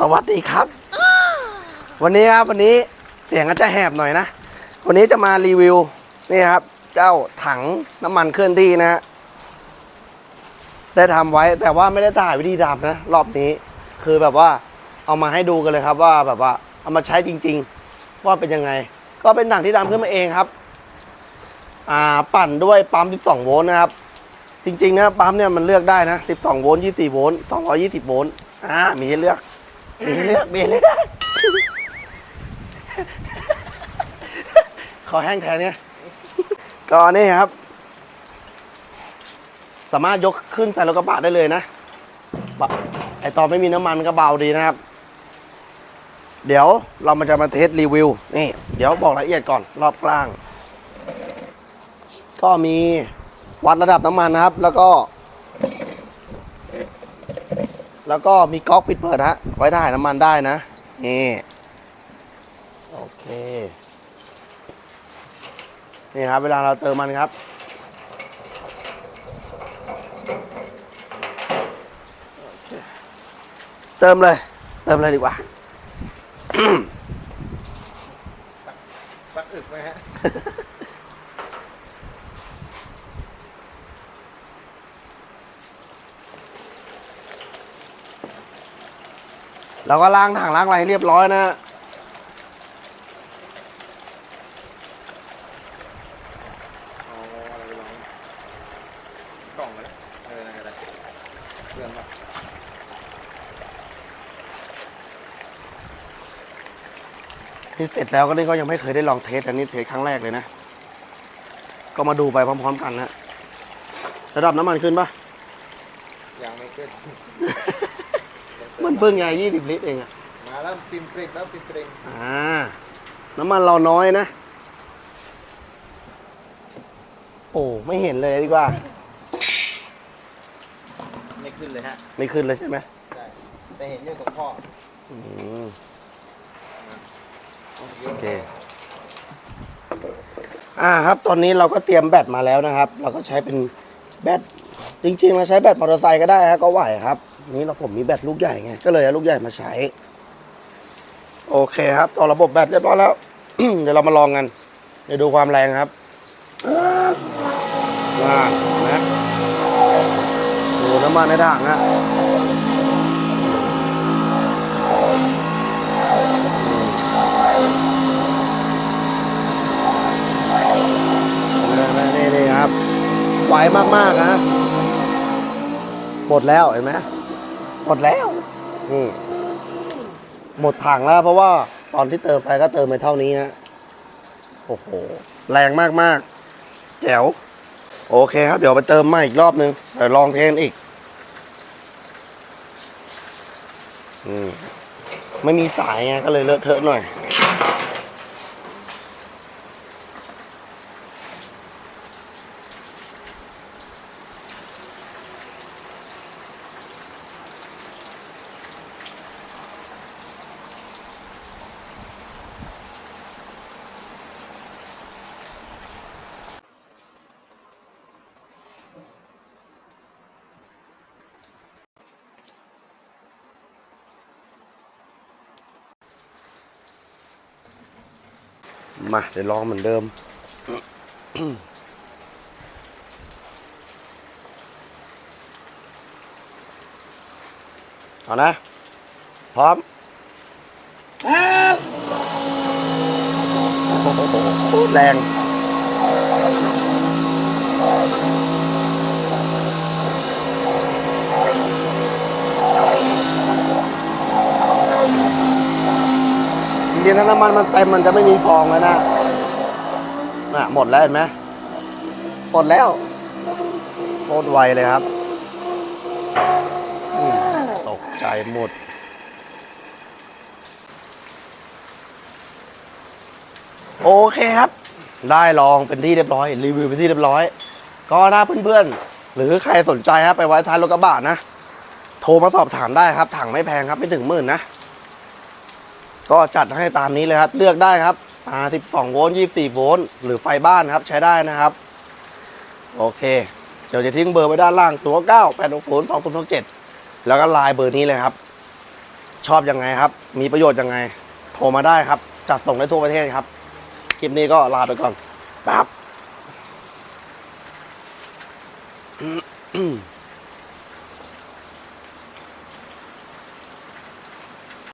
สวัสดีครับ วันนี้ครับวันนี้เสียงอาจจะแหบหน่อยนะ วันนี้จะมารีวิวนี่ครับ เจ้าถังน้ำมันเคลื่อนที่นะฮะได้ทำไว้แต่ว่าไม่ได้ถ่ายวิธีดำนะรอบนี้ คือแบบว่าเอามาให้ดูกันเลยครับว่าแบบว่าเอามาใช้จริง ๆ ว่าเป็นยังไง ก็เป็นถังที่ดำขึ้นมาเองครับ อ่าปั่นด้วยปั๊ม 12 โวลต์นะครับ จริงๆนะปั๊มเนี่ยมันเลือกได้นะ 12 โวลต์ 24 โวลต์ 220 โวลต์ อ่า มีให้เลือก มีให้เลือกมีให้เลือกขอแห้งแทนเนี่ยก็นี่ครับ สามารถยกขึ้นใส่รถกระบะได้เลยนะบะไอตอนไม่มีน้ำมันก็เบาดีนะครับ เดี๋ยวเรามาจะมาเทสรีวิวนี่ เดี๋ยวบอกรายละเอียดก่อนรอบกลาง ก็มีวัดระดับน้ำมันนะครับ แล้วก็ แล้วก็มีก๊อกปิดเปิดฮะไว้ถ่ายน้ำมันได้นะ นี่ โอเค นี่ครับ เวลาเราเติมมันครับโอเคเติมเลย เติมเลยดีกว่าสักอึกไหมฮะ เราก็ล้างถังล้างอะไรให้เรียบร้อยนะเอาอะไรไปลองกล่องไปแล้วเอออะไรเพื่อนมาที่เสร็จแล้วก็นี่ก็ยังไม่เคยได้ลองเทสอันนี้เทสครั้งแรกเลยนะ ก็มาดูไปพร้อม ๆ กันนะระดับน้ำมันขึ้นปะยังไม่ขึ้น มันเพิ่งไงยี่สิบลิตรเองอะมาแล้วปิมเปริงแล้วปิมเปริงอ่า น้ำมันเราน้อยนะ โอ้ ไม่เห็นเลยดีกว่า ไม่ขึ้นเลยฮะไม่ขึ้นเลยใช่ไหมใช่แต่เห็นอยู่ตรงท่ออืมโอโอเค อ่าครับ ตอนนี้เราก็เตรียมแบตมาแล้วนะครับ เราก็ใช้เป็นแบต จริงๆเราใช้แบตมอเตอร์ไซค์ก็ได้ฮะก็ไหวครับ นี่เราผมมีแบตลูกใหญ่ไงก็เลยเอาลูกใหญ่มาใช้ โอเคครับต่อระบบแบตเรียบร้อยแล้ว เดี๋ยวเรามาลองกันเดี๋ยวดูความแรงครับว่านะดูน้ำมันในถังนะนี่นี่ครับไวมากๆนะหมดแล้วเห็นไหม หมดแล้ว นี่หมดถังแล้วเพราะว่าตอนที่เติมไปก็เติมไปเท่านี้ฮะ โอ้โห แรงมากๆ แจ๋ว โอเคครับ เดี๋ยวไปเติมใหม่อีกรอบนึงเดี๋ยวลองเทนอีก อืม ไม่มีสายไงก็เลยเลอะเทอะหน่อย มาเดี๋ยวลองเหมือนเดิม เอานะ พร้อมโอ้โหแรง จริงๆถ้าน้ำมันมันเต็มมันจะไม่มีฟองแล้วนะน่ะหมดแล้วเห็นไหมหมดแล้วโคตรไวเลยครับตกใจหมดโอเคครับ ได้ลองเป็นที่เรียบร้อยรีวิวเป็นที่เรียบร้อย ก็ถ้าเพื่อนๆ หรือใครสนใจครับไปไว้ท้ายรถกระบะนะ โทรมาสอบถามได้ครับ ถังไม่แพงครับ ไม่ถึงหมื่นนะ ก็จัดให้ตามนี้เลยครับ เลือกได้ครับอ่า12 โวลต์24 โวลต์หรือไฟบ้านครับใช้ได้นะครับ โอเค เดี๋ยวจะทิ้งเบอร์ไว้ด้านล่างตัว9 8 6 0 2 0 6 7 แล้วก็ไลน์เบอร์นี้เลยครับ ชอบยังไงครับ มีประโยชน์ยังไง โทรมาได้ครับ จัดส่งได้ทั่วประเทศครับ คลิปนี้ก็ลาไปก่อนปั๊บอืม